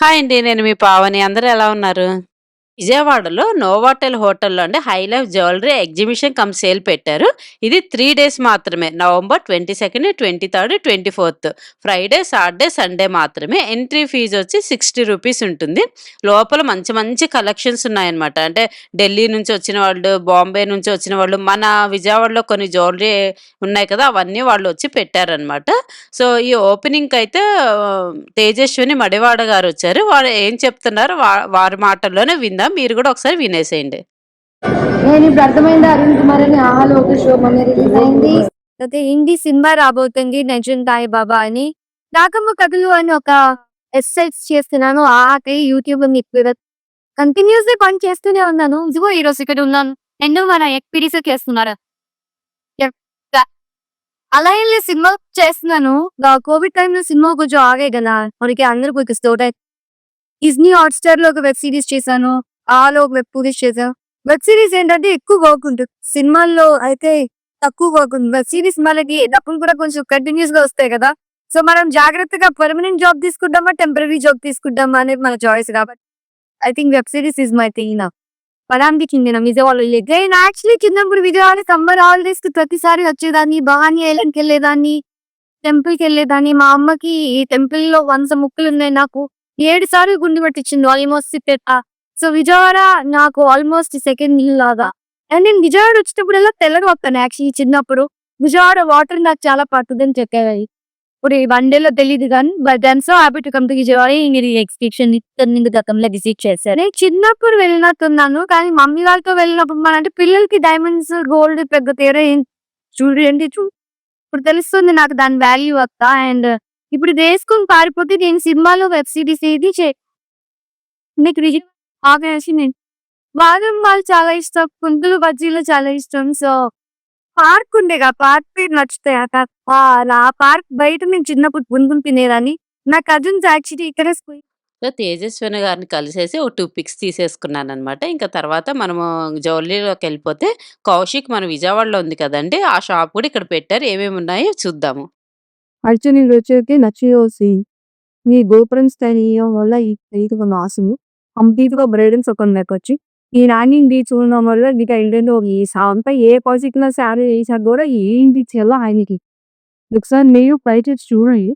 Hi అండి నేను మీ పావని. అందరు ఎలా ఉన్నారు? విజయవాడలో నోవాటెల్ హోటల్లో అండి high life jewellery exhibition cum sale పెట్టారు. ఇది త్రీ డేస్ మాత్రమే November twenty second twenty third twenty fourth Friday Saturday Sunday మాత్రమే. ఎంట్రీ ఫీజు వచ్చి సిక్స్టీ రూపీస్ ఉంటుంది. లోపల మంచి మంచి కలెక్షన్స్ ఉన్నాయన్నమాట. అంటే ఢిల్లీ నుంచి వచ్చిన వాళ్ళు బాంబే నుంచి వచ్చిన వాళ్ళు మన విజయవాడలో కొన్ని జ్యువెలరీ ఉన్నాయి కదా అవన్నీ వాళ్ళు వచ్చి పెట్టారనమాట సో ఈ ఓపెనింగ్కి అయితే తేజస్విని మడివాడ గారు వచ్చారు. వారు ఏం చెప్తున్నారు? వా- వారి మాటల్లోనే విందాం. మీరు కూడా ఒకసారి వినేసేయండి. నేను ఇప్పుడు అర్థమైంది? అరుణ్ కుమార్ అని ఆహాలో ఒక షో మొన్న రిలీజ్ అయింది. అయితే హిందీ సినిమా రాబోతుంది నజన్ తాయి బాబా అని. నాకమ్మ కథలు అని ఒక ఎక్సర్సైజ్ చేస్తున్నాను. ఆకి యూట్యూబ్లో మీకు కంటిన్యూస్గా పని చేస్తూనే ఉన్నాను. ఇదిగో ఈ రోజు ఇక్కడ ఉన్నాను. ఎన్నో మన ఎక్స్పీరియన్స్ చేస్తున్నారు. అలా లేదు. సినిమా చేస్తున్నాను. కోవిడ్ టైంలో సినిమా కొంచెం ఆగే కదా. మనకి అందరూ కొంచెం స్టోర్ ఇస్నీ హాట్ స్టార్లో ఒక వెబ్ సిరీస్ చేశాను. ఆలో ఒక వెబ్ సిరీస్ చేశాను వెబ్ సిరీస్ ఏంటంటే ఎక్కువ వర్క్ ఉంటుంది. సినిమాల్లో అయితే తక్కువ వర్క్ ఉంది వెబ్ సిరీస్ మనకి డబ్బులు కూడా కొంచెం కంటిన్యూస్గా వస్తాయి కదా. సో మనం జాగ్రత్తగా పర్మనెంట్ జాబ్ తీసుకుంటామా టెంపరీ జాబ్ తీసుకుంటామా అనేది మన చాయిస్ కాబట్టి I think web series is my thing నా పదానికి చెందిన విజయవాడలో నేను యాక్చువల్లీ చిన్నప్పుడు విజయవాడ సమ్మర్ హాలిడేస్కి ప్రతిసారి వచ్చేదాన్ని భవానీ ఐలాండ్కి వెళ్ళేదాన్ని టెంపుల్కి వెళ్ళేదాన్ని మా అమ్మకి ఈ టెంపుల్లో వంద ముక్కులు ఉన్నాయి నాకు. ఏడు సార్లు గుండు పట్టించింది ఆల్మోస్ట్ సో విజయవాడ నాకు ఆల్మోస్ట్ సెకండ్ ఇల్లు లాగా. అండ్ నేను విజయవాడ వచ్చినప్పుడల్లా తెల్లగా వస్తాను యాక్చువల్లీ చిన్నప్పుడు. విజయవాడ వాటర్ నాకు చాలా పట్టుదని చెప్పేది ఇప్పుడు ఈ వన్ డేలో తెలియదు కానీ but then so happy to come to Vijayawada మీరు ఎక్స్పెక్షన్ ఇతన్ని గతంలో విజిట్ చేశారు. నేను చిన్నప్పుడు వెళ్ళినట్టున్నాను కానీ మమ్మీ వాళ్ళతో వెళ్ళినప్పుడు మన అంటే పిల్లలకి డైమండ్స్ గోల్డ్ పెద్ద తేడా చూడండి చూ ఇప్పుడు తెలుస్తుంది నాకు దాని వాల్యూ వస్తా అండ్ ఇప్పుడు ఇది వేసుకొని పారిపోతే నేను సినిమాలో వెబ్ సిరీస్ ఏది చే మీకు ఆగేసి నేను బాదం పాలు చాలా ఇష్టం కుంకులు బజ్జీలు చాలా ఇష్టం సో పార్క్ ఉండే కదా పార్క్ పేరు నచ్చుతాయి ఆ కా- ఆ పార్క్ బయట నేను చిన్నప్పుడు పునుకుని తినేదాన్ని. నా కజిన్స్ యాక్చువల్లీ ఇక్కడ స్కూల్. సో తేజస్విని గారిని కలిసేసి ఒక టూ పిక్స్ తీసేసుకున్నాను అనమాట ఇంకా తర్వాత మనము జ్యువెలరీలోకి వెళ్ళిపోతే కౌశిక్ మన విజయవాడలో ఉంది కదండి ఆ షాప్ కూడా ఇక్కడ పెట్టారు. ఏమేమి ఉన్నాయో చూద్దాము. ఇది వచ్చేసి నచ్చియోసి ఈ గోపురం స్టైల్ ఇవ్వడం వల్ల ఈ ఇది ఒక నాసులు కంప్లీట్గా బ్రైడల్స్ ఒక వచ్చి ఈ నాని ఇది చూడడం వల్ల ఇక ఏంటంటే ఈ అంతా ఏ పర్టికులర్ శారీ వేసారు కూడా ఏంటి చెల్ల ఆయనకి? ఒకసారి మీరు ట్రై చేసి చూడండి.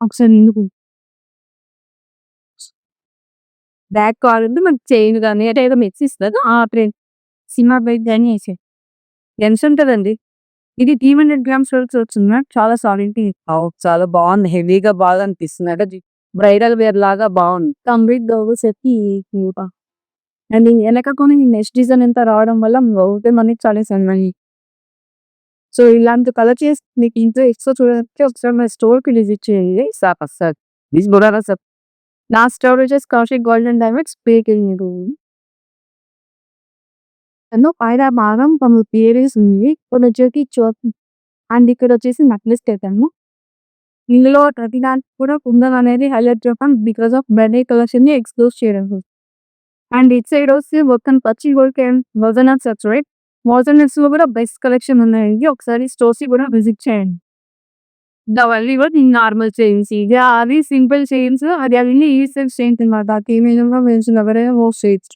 ఒకసారి ఎందుకు? బ్యాక్ కావాలంటే మనకి చైన్ కానీ అంటే ఏదో మిక్స్ ఇస్తుంది ఆ ట్రైన్ సినిమా బైక్ కానీ వేసే. ఎంత ఉంటుందండి? ఇది త్రీ హండ్రెడ్ గ్రామ్స్ వరకు వచ్చింది? చాలా సాలిడ్ చాలా బాగుంది. హెవీగా బాగా అనిపిస్తుంది. అంటే బ్రైడల్ వేర్ లాగా బాగుంది. కంప్లీట్ గౌ సెట్ అండ్ వెనక కొని నెక్స్ట్ డిజైన్ ఎంత రావడం వల్ల అవుతే మనకి చాలా సన్నది సో ఇలాంటి కలర్ చేసి మీకు ఇంట్లో ఎక్స్ట్రా చూడాలంటే ఒకసారి మన స్టోర్కి విజిట్ చేయండి. Sir sir. ప్లీజ్ బురానా సార్. నా స్టోర్ వచ్చేసి కౌశిక్ గోల్డెన్ డైమండ్స్ పేకి మీరు ఎన్నో పైన భాగం కొన్ని పేరేస్ ఉంది. ఇక్కడ వచ్చేసి చోప్ అండ్ ఇక్కడ వచ్చేసి నెక్లెస్ పెట్టాము ఇందులో ప్రతి దానికి కూడా కుందన్ అనేది హైలైట్ చేస్తాం బికాస్ ఆఫ్ బర్త్డే కలెక్షన్ని ఎక్స్క్లూజ్ చేయడం అండ్ ఇట్ సైడ్ వస్తే మొత్తం పచ్చి గోల్డ్ మోజనట్స్ రైట్ మోజనట్స్లో కూడా బెస్ట్ కలెక్షన్ ఉన్నాయండి. ఒకసారి స్టోర్స్ కూడా విజిట్ చేయండి. అవన్నీ కూడా నార్మల్ చైన్స్ ఇది అవి సింపుల్ చైన్స్ అది అవన్నీ ఈ సెల్ చైన్స్ అనమాట ఏమైనా మెన్షన్ ఎవరైనా మోస్ట్ చైన్స్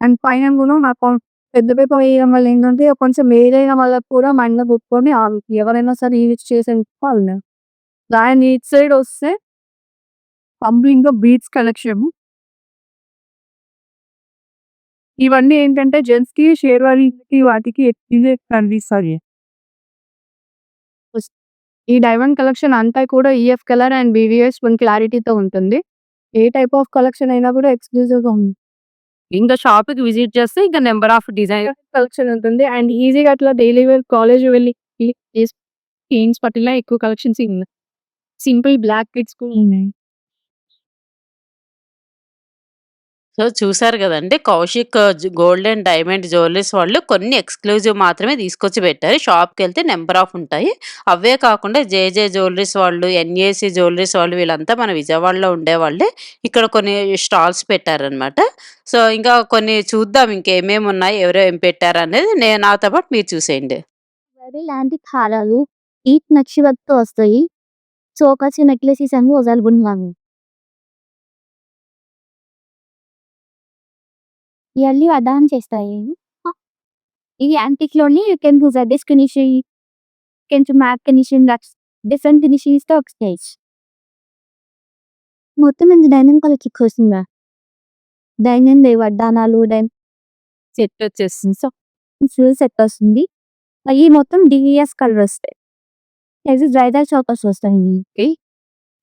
అండ్ పైన కూడా మాకు పెద్ద పేపర్ వేయడం వల్ల ఏంటంటే కొంచెం ఏదైన వాళ్ళకు కూడా మైండ్ పెట్టుకొని ఎవరైనా సరే యూజ్ చేసే వాళ్ళు. దాని ఇట్ సైడ్ వస్తే కంప్లీట్గా బీట్స్ కలెక్షన్. ఇవన్నీ ఏంటంటే జెంట్స్కి షేర్వాణికి వాటికి ఎక్కువ కనిపిస్తాయి. ఈ డైమండ్ కలెక్షన్ అంతా కూడా EF colour and BVS one క్లారిటీతో ఉంటుంది. ఏ టైప్ ఆఫ్ కలెక్షన్ అయినా కూడా ఎక్స్క్లూజివ్గా ఉంది. ఇంకా షాప్కి విజిట్ చేస్తే ఇంకా నెంబర్ ఆఫ్ డిజైన్ కలెక్షన్ ఉంటుంది. అండ్ ఈజీగా అట్లా డైలీ వేర్ కాలేజ్ వెళ్ళి జీన్స్ పట్టిన ఎక్కువ కలెక్షన్స్ ఉన్నాయి సింపుల్ బ్లాక్ కిడ్స్ కూడా ఉన్నాయి. సో చూసారు కదండి Kaushik gold and diamond jewelleries వాళ్ళు కొన్ని ఎక్స్క్లూజివ్ మాత్రమే తీసుకొచ్చి పెట్టారు. షాప్కి వెళ్తే నెంబర్ ఆఫ్ ఉంటాయి. అవే కాకుండా జేజే జ్యువెలరీస్ వాళ్ళు ఎన్ఏసి జ్యువెలరీస్ వాళ్ళు వీళ్ళంతా మన విజయవాడలో ఉండేవాళ్ళే. ఇక్కడ కొన్ని స్టాల్స్ పెట్టారనమాట సో ఇంకా కొన్ని చూద్దాం ఇంకేమేమి ఉన్నాయి ఎవరో ఏం పెట్టారు అనేది నేను నాతో పాటు మీరు చూసేయండి. ఇలాంటి హారాలు ఈట్ నక్షివత్తో వస్తాయి. చోకర్స్ నెక్లెసెస్ అని అవైలబుల్ ఉన్నాయి ఇవన్నీ అదాన్ చేస్తాయి ఈ యాంటిక్లోని you can use this finishing can to map finishing different ఫినిషింగ్స్తో ఒక స్టేజ్ మొత్తం ఇంత డైనింగ్ కలర్ కిక్ వస్తుందా డైమండ్ వడ్డానాలు డైన్ సెట్ వచ్చేస్తుంది సో ఫుల్ సెట్ వస్తుంది అవి మొత్తం డివిఎస్ కలర్ వస్తాయి ఇది బ్రైడల్ చోకర్స్ వస్తాయి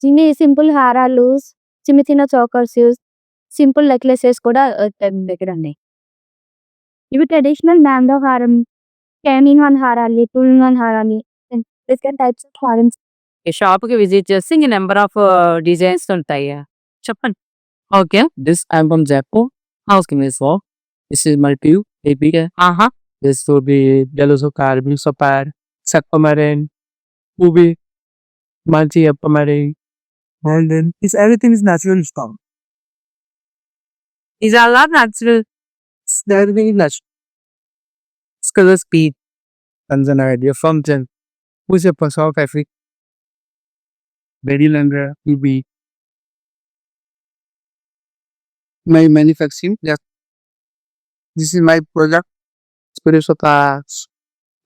చిన్ని సింపుల్ హారాలు చిన్న చిన్న చోకర్స్ సింపుల్ నెక్లెసెస్ కూడా దగ్గర ఉన్నాయి ఇవి ట్రెడిషనల్ మ్యాంగో హారం క్యామిన్ వన్ హారాలి టూల్ వన్ హారాలి డిఫరెంట్ టైప్స్ ఆఫ్ హారమ్స్ ఈ షాప్కి విజిట్ చేస్తే ఇంక నెంబర్ ఆఫ్ డిజైన్స్ ఉంటాయి చెప్పండి okay This I'm from Jaipur. House can this for? This is my view. A big. ఆహా This will be yellow sokar, blue sopar, sakpamarin, movie multi apamari and then is everything is natural strong. Is Allah natural? It's everything is natural. Scholar speed. Tanzania radio from Jen. Who's your South Africa? Very longer will be my manufacturing. Yeah. This is my project. Spirit of us.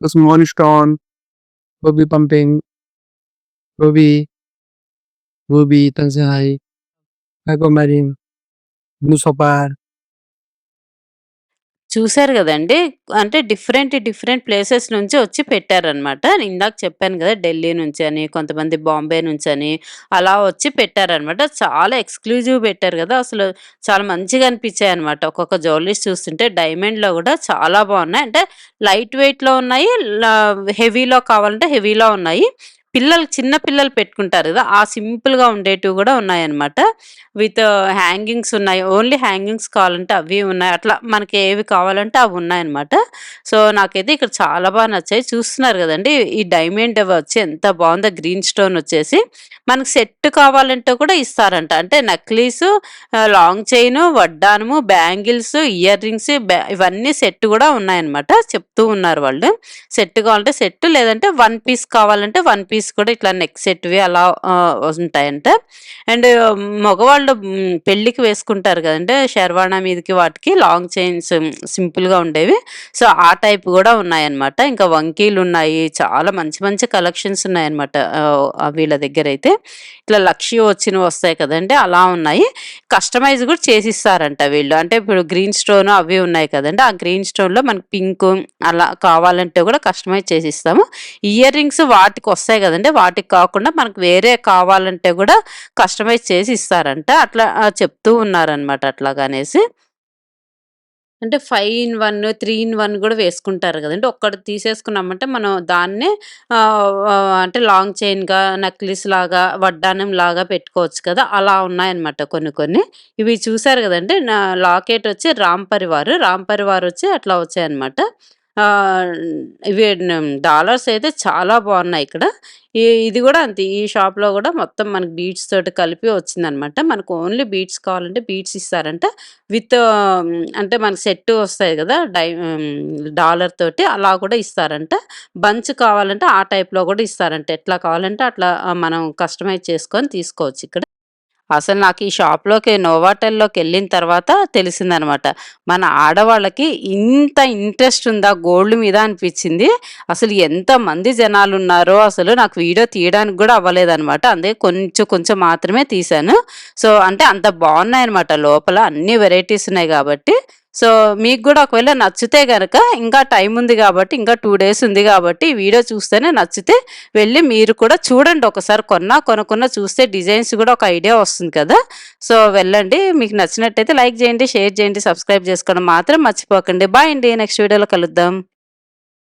Cosmology stone. Ruby pumping, ruby, ruby, Tanzai, aquamarine, blue sopar, చూశారు కదండి అంటే different, different places నుంచి వచ్చి పెట్టారనమాట. ఇందాక చెప్పాను కదా ఢిల్లీ నుంచి అని కొంతమంది బాంబే నుంచి అని అలా వచ్చి పెట్టారనమాట. చాలా ఎక్స్‌క్లూజివ్ పెట్టారు కదా అసలు చాలా మంచిగా అనిపించాయి అనమాట ఒక్కొక్క జ్యువెలరీస్ చూస్తుంటే డైమండ్‌లో కూడా చాలా బాగున్నాయి అంటే లైట్ వెయిట్‌లో ఉన్నాయి. హెవీలో కావాలంటే హెవీలో ఉన్నాయి. పిల్లలు చిన్న పిల్లలు పెట్టుకుంటారు కదా ఆ సింపుల్‌గా ఉండేటివి కూడా ఉన్నాయన్నమాట. విత్ హ్యాంగింగ్స్ ఉన్నాయి. ఓన్లీ హ్యాంగింగ్స్ కావాలంటే అవి ఉన్నాయి. అట్లా మనకి ఏవి కావాలంటే అవి ఉన్నాయన్నమాట. సో, నాకైతే ఇక్కడ చాలా బాగా నచ్చాయి. చూస్తున్నారు కదండి ఈ డైమండ్ వచ్చి ఎంత బాగుందో గ్రీన్ స్టోన్ వచ్చేసి. మనకు సెట్ కావాలంటే కూడా ఇస్తారంట. అంటే నక్లీస్ లాంగ్ చైను, వడ్డానము, బ్యాంగిల్స్, ఇయర్ రింగ్స్ బ్యా ఇవన్నీ సెట్ కూడా ఉన్నాయన్నమాట. చెప్తూ ఉన్నారు వాళ్ళు. సెట్ కావాలంటే సెట్ లేదంటే వన్ పీస్ కావాలంటే వన్ పీస్ కూడా ఇట్లా నెక్ సెట్‌వి అలా ఉంటాయంట. అండ్ మగవాళ్ళు పెళ్ళికి వేసుకుంటారు కదంటే షర్వాణా మీదకి వాటికి లాంగ్ చైన్స్ సింపుల్‌గా ఉండేవి. సో, ఆ టైప్ కూడా ఉన్నాయన్నమాట. ఇంకా వంకీలు ఉన్నాయి చాలా మంచి మంచి కలెక్షన్స్ ఉన్నాయన్నమాట. వీళ్ళ వీళ్ళ అయితే ఇట్లా లక్ష్య వచ్చినవి వస్తాయి కదండి అలా ఉన్నాయి. కస్టమైజ్ కూడా చేసిస్తారంట వీళ్ళు. అంటే ఇప్పుడు గ్రీన్ స్టోన్ అవి ఉన్నాయి కదండీ! ఆ గ్రీన్ స్టోన్‌లో మనకి పింక్ అలా కావాలంటే కూడా కస్టమైజ్ చేసిస్తాము. ఇయర్ రింగ్స్ వాటికి వస్తాయి కదా కదండి వాటికి కాకుండా మనకు వేరే కావాలంటే కూడా కస్టమైజ్ చేసి ఇస్తారంట. అట్లా చెప్తూ ఉన్నారనమాట అట్లాగనేసి. అంటే ఫైవ్ ఇన్ 1, 3 ఇన్ వన్ కూడా వేసుకుంటారు కదండి ఒక్కటి తీసేసుకున్నామంటే మనం దాన్నే అంటే లాంగ్ చైన్‌గా, నక్లీస్ లాగా వడ్డానం లాగా పెట్టుకోవచ్చు కదా! అలా ఉన్నాయన్నమాట కొన్ని కొన్ని. ఇవి చూసారు కదండి నా లాకెట్ వచ్చి రామ్ రాంపరివారు రామ్ వచ్చి అట్లా వచ్చాయన్నమాట. ఇవి డాలర్స్ అయితే చాలా బాగున్నాయి ఇక్కడ. ఈ ఇది కూడా అంతే. ఈ షాప్‌లో కూడా మొత్తం మనకి బీట్స్ తోటి కలిపి వచ్చిందనమాట మనకు ఓన్లీ బీట్స్ కావాలంటే బీట్స్ ఇస్తారంట. విత్ అంటే మనకు సెట్ వస్తాయి కదా డై డాలర్ తోటి అలా కూడా ఇస్తారంట. బంచ్ కావాలంటే ఆ టైప్‌లో కూడా ఇస్తారంట. ఎట్లా కావాలంటే అట్లా మనం కస్టమైజ్ చేసుకొని తీసుకోవచ్చు ఇక్కడ. అసలు నాకు ఈ షాప్‌లోకి నోవాటెల్లోకి వెళ్ళిన తర్వాత తెలిసిందనమాట. మన ఆడవాళ్ళకి ఇంత ఇంట్రెస్ట్ ఉందా గోల్డ్ మీద అనిపించింది. అసలు ఎంతమంది జనాలు ఉన్నారో అసలు నాకు వీడియో తీయడానికి కూడా అవ్వలేదనమాట. అందుకే కొంచెం కొంచెం మాత్రమే తీశాను. సో, అంటే అంత బాగున్నాయి అనమాట లోపల అన్ని వెరైటీస్ ఉన్నాయి కాబట్టి సో, మీకు కూడా ఒకవేళ నచ్చితే కనుక ఇంకా టైం ఉంది కాబట్టి ఇంకా టూ డేస్ ఉంది కాబట్టి వీడియో చూస్తేనే నచ్చితే వెళ్ళి మీరు కూడా చూడండి ఒకసారి కొన్నా, కొనుక్కున్నా చూస్తే డిజైన్స్ కూడా ఒక ఐడియా వస్తుంది కదా! సో, వెళ్ళండి. మీకు నచ్చినట్టయితే లైక్ చేయండి షేర్ చేయండి సబ్స్క్రైబ్ చేసుకోవడం మాత్రం మర్చిపోకండి. బాయ్ అండి. నెక్స్ట్ వీడియోలో కలుద్దాం.